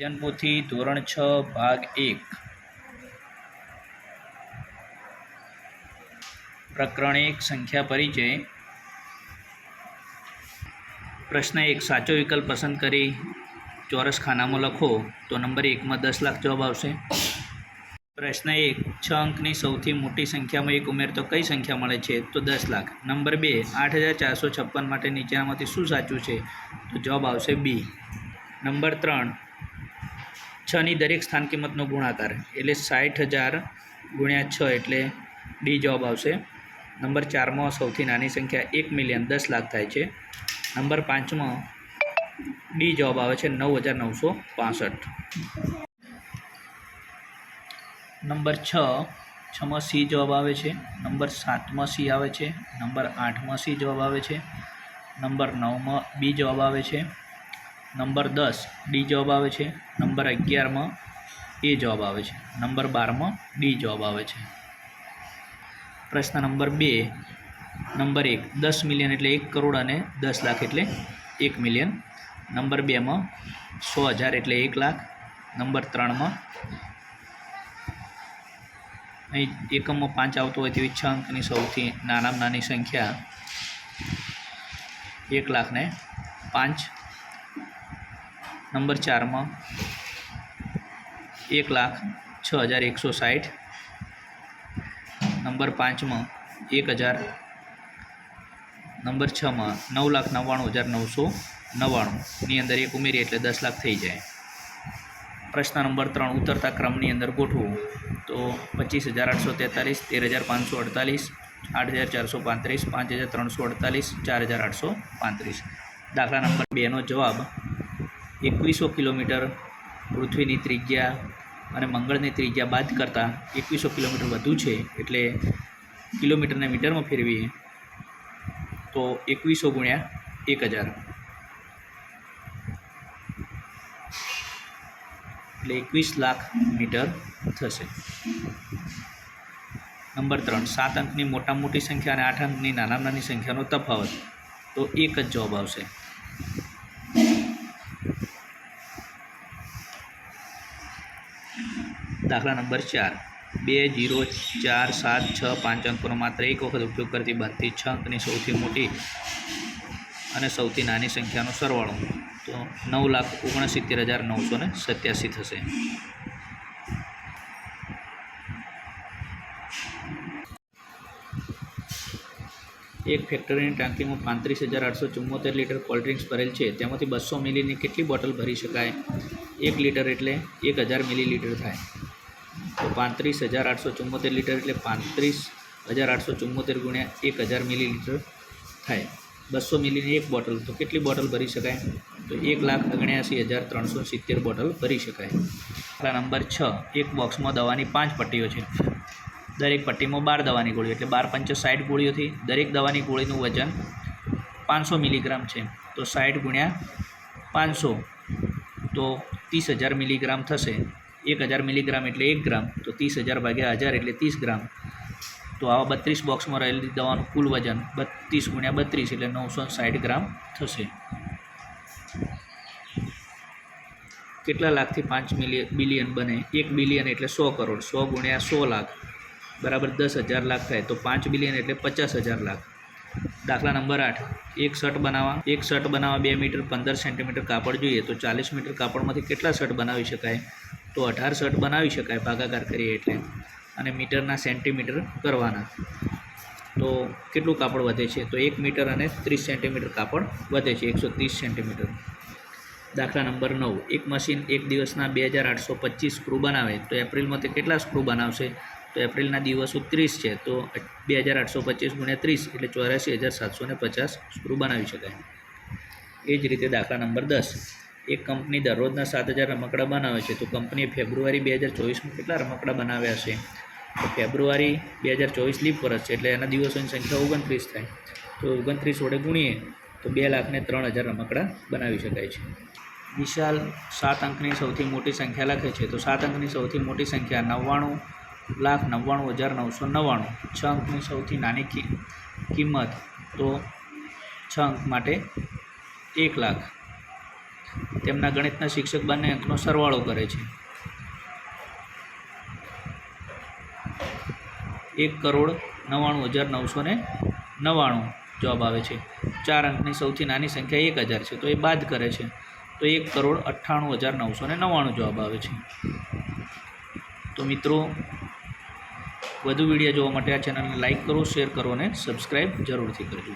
જનપોથી ધોરણ છ, ભાગ એક. પ્રકરણ એક સંખ્યા પરિચય. પ્રશ્ન એક, સાચો વિકલ્પ પસંદ કરી ચોરસ ખાનામાં લખો, તો નંબર એકમાં દસ લાખ જવાબ આવશે. પ્રશ્ન એક, છ અંકની સૌથી મોટી સંખ્યામાં એક ઉમેર તો કઈ સંખ્યા મળે છે? તો દસ લાખ. નંબર બે, આઠ હજાર ચારસો છપ્પન માટે નીચેનામાંથી શું સાચું છે? તો જવાબ આવશે બી. નંબર ત્રણ છની દરેક સ્થાન કિંમતનો ગુણાકાર. એટલે સાઠ હજાર ગુણ્યા છ એટલે ડી જવાબ આવશે. નંબર ચારમાં સૌથી નાની સંખ્યા એક મિલિયન દસ લાખ થાય છે. નંબર પાંચમાં ડી જવાબ આવે છે નવ હજાર નવસો પાસઠ. નંબર છ, છમાં સી જવાબ આવે છે. નંબર સાતમાં સી આવે છે. નંબર આઠમાં સી જવાબ આવે છે. નંબર નવમાં બી જવાબ આવે છે. નંબર દસ ડી જવાબ આવે છે. નંબર અગિયારમાં એ જવાબ આવે છે. નંબર બારમાં ડી જવાબ આવે છે. પ્રશ્ન નંબર બે, નંબર એક, દસ મિલિયન એટલે એક કરોડ અને દસ લાખ એટલે એક મિલિયન નંબર બેમાં, સો હજાર એટલે એક લાખ. નંબર ત્રણમાં, અહીં એકમમાં પાંચ આવતો હોય તેવી છ અંકની સૌથી નાનામાં નાની સંખ્યા એક લાખને પાંચ નંબર ચારમાં એક લાખ છ હજાર એકસો સાઠ. નંબર પાંચમાં એક હજાર. નંબર છમાં નવ લાખ નવ્વાણું હજાર નવસો નવ્વાણુંની અંદર એક ઉમેરીએ એટલે દસ લાખ થઈ જાય. પ્રશ્ન નંબર ત્રણ, ઉતરતા ક્રમની અંદર ગોઠવું. તો પચીસ હજાર આઠસો તેતાલીસ, તેર હજાર પાંચસો અડતાલીસ, આઠ હજાર ચારસો પાંત્રીસ, પાંચ હજાર ત્રણસો અડતાલીસ, ચાર હજાર આઠસો પાંત્રીસ. દાખલા નંબર બેનો જવાબ એકવીસો કિલોમીટર પૃથ્વીની ત્રિજ્યા અને મંગળની ત્રિજ્યા બાદ કરતાં એકવીસો કિલોમીટર વધુ છે, એટલે કિલોમીટરને મીટરમાં ફેરવીએ, તો એકવીસો ગુણ્યા એક હજાર. એટલે એકવીસ લાખ મીટર થશે. નંબર ત્રણ, સાત અંકની મોટા મોટી સંખ્યા અને આઠ અંકની નાના નાની સંખ્યાનો તફાવત, તો એક જ જવાબ આવશે. દાખલા નંબર ચાર. બે જીરો ચાર સાત છ પાંચ અંકોનો માત્ર એક વખત ઉપયોગ કરતી બાદથી છ અંકની સૌથી મોટી અને સૌથી નાની સંખ્યાનો સરવાળો. તો નવ લાખ ઓગણસિત્તેર હજાર નવસો ને સત્યાસી થશે. એક ફેક્ટરીની ટાંકીમાં પાંત્રીસ હજાર આઠસો ચુમ્મોતેર લીટર કોલ્ડ ડ્રિંક્સ ભરેલ છે. તેમાંથી બસો મિલીની કેટલી બોટલ ભરી શકાય? એક લીટર એટલે એક હજાર મિલી લીટર થાય. તો પાંત્રીસ હજાર આઠસો ચુમ્મોતેર લીટર એટલે પાંત્રીસ હજાર આઠસો ચુમ્મોતેર ગુણ્યા એક હજાર મિલી લીટર થાય. બસો મિલીની એક બોટલ. તો કેટલી બોટલ ભરી શકાય? તો એક લાખ ઓગણ્યાસી હજાર ત્રણસો સિત્તેર બોટલ ભરી શકાય. દાખલા નંબર છ. એક બોક્સમાં દવાની પાંચ પટ્ટીઓ છે. દરેક પટ્ટીમાં બાર દવાની ગોળીઓ એટલે બાર પંચો સાઠ ગોળીઓથી દરેક દવાની ગોળીનું વજન પાંચસો મિલીગ્રામ છે. તો સાઠ ગુણ્યા પાંચસો. તો ત્રીસ હજાર મિલીગ્રામ થશે. એક હજાર મિલીગ્રામ એટલે એક ગ્રામ, તો ત્રીસ હજાર ભાગ્યા હજાર એટલે ત્રીસ ગ્રામ. તો આવા બત્રીસ બોક્સમાં રહેલી દવાનું કુલ વજન બત્રીસ ગુણ્યા બત્રીસ એટલે નવસો સાઠ ગ્રામ થશે. કેટલા લાખથી પાંચ મિલિયન બિલિયન બને? એક બિલિયન એટલે સો કરોડ. સો ગુણ્યા સો લાખ બરાબર દસ હજાર લાખ થાય. તો પાંચ બિલિયન એટલે પચાસ હજાર લાખ. દાખલા નંબર આઠ. એક શર્ટ બનાવવા. એક શર્ટ બનાવવા બે મીટર પંદર સેન્ટીમીટર કાપડ જોઈએ તો ચાલીસ મીટર કાપડમાંથી કેટલા શર્ટ બનાવી શકાય? તો અઢાર શર્ટ બનાવી શકાય ભાગાકાર કરીએ એટલે. અને મીટરના સેન્ટીમીટર કરવાના. તો કેટલું કાપડ વધે છે? તો એક મીટર અને ત્રીસ સેન્ટીમીટર કાપડ વધે છે, એકસો ત્રીસ સેન્ટીમીટર. દાખલા નંબર નવ. એક મશીન એક દિવસના બે હજાર આઠસો પચીસ સ્ક્રૂ બનાવે. તો એપ્રિલમાં તે કેટલા સ્ક્રૂ બનાવશે? તો એપ્રિલના દિવસો ત્રીસ છે. તો બે હજાર આઠસો પચીસ ગુણ્યા ત્રીસ એટલે ચોર્યાસી હજાર સાતસો પચાસ સ્ક્રૂ બનાવી શકાય. એ જ રીતે દાખલા નંબર દસ. એક કંપની દરરોજના સાત હજાર રમકડા બનાવે છે. તો કંપનીએ ફેબ્રુઆરી બે હજાર ચોવીસમાં કેટલા રમકડા બનાવ્યા છે? તો ફેબ્રુઆરી બે હજાર ચોવીસ લીપ વર્ષ છે, એટલે એના દિવસોની સંખ્યા ઓગણત્રીસ થાય. તો ઓગણત્રીસ વડે ગુણીએ, તો બે લાખને ત્રણ હજાર રમકડા બનાવી શકાય છે. વિશાલ સાત અંકની સૌથી મોટી સંખ્યા લખે છે. તો સાત અંકની સૌથી મોટી સંખ્યા નવ્વાણું લાખ નવ્વાણું હજાર નવસો નવ્વાણું. છ અંકની સૌથી નાની કિંમત, તો છ અંક માટે એક લાખ તેમના ગણિતના શિક્ષક બંને અંકનો સરવાળો કરે છે. એક કરોડ નવ્વાણું હજાર નવસો ને નવ્વાણું જવાબ આવે છે. ચાર અંકની સૌથી નાની સંખ્યા એક હજાર છે, તો એ બાદ કરે છે. તો એક કરોડ અઠ્ઠાણું હજાર નવસો ને નવ્વાણું જવાબ આવે છે. તો મિત્રો, વધુ વીડિયો જોવા માટે આ ચેનલને લાઇક કરો, શેર કરો અને સબસ્ક્રાઈબ જરૂરથી કરજો.